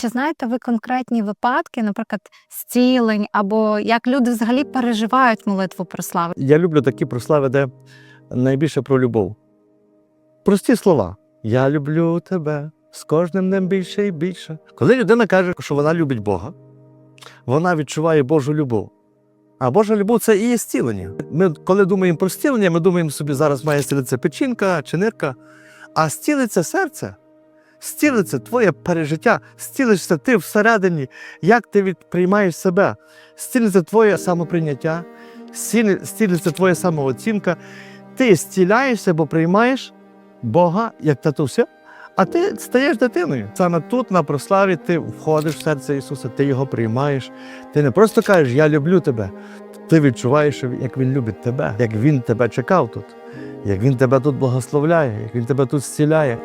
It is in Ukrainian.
Чи знаєте ви конкретні випадки, наприклад, зцілень, або як люди взагалі переживають молитву про славу? Я люблю такі прослави, де найбільше про любов. Прості слова. Я люблю тебе з кожним днем більше і більше. Коли людина каже, що вона любить Бога, вона відчуває Божу любов. А Божа любов це і є зцілення. Ми, коли думаємо про зцілення, ми думаємо собі, зараз має зцілитися печінка чи нирка, а зцілиться серце. Зцілиться твоє пережиття, зцілишся ти всередині, як ти від- приймаєш себе, зцілиться твоє самоприйняття, зцілиться твоя самооцінка. Ти зціляєшся, бо приймаєш Бога як татуся, а ти стаєш дитиною. Саме тут, на прославі, ти входиш в серце Ісуса, ти його приймаєш. Ти не просто кажеш Я люблю тебе. Ти відчуваєш, як Він любить тебе, як Він тебе чекав тут, як Він тебе тут благословляє, як Він тебе тут зціляє.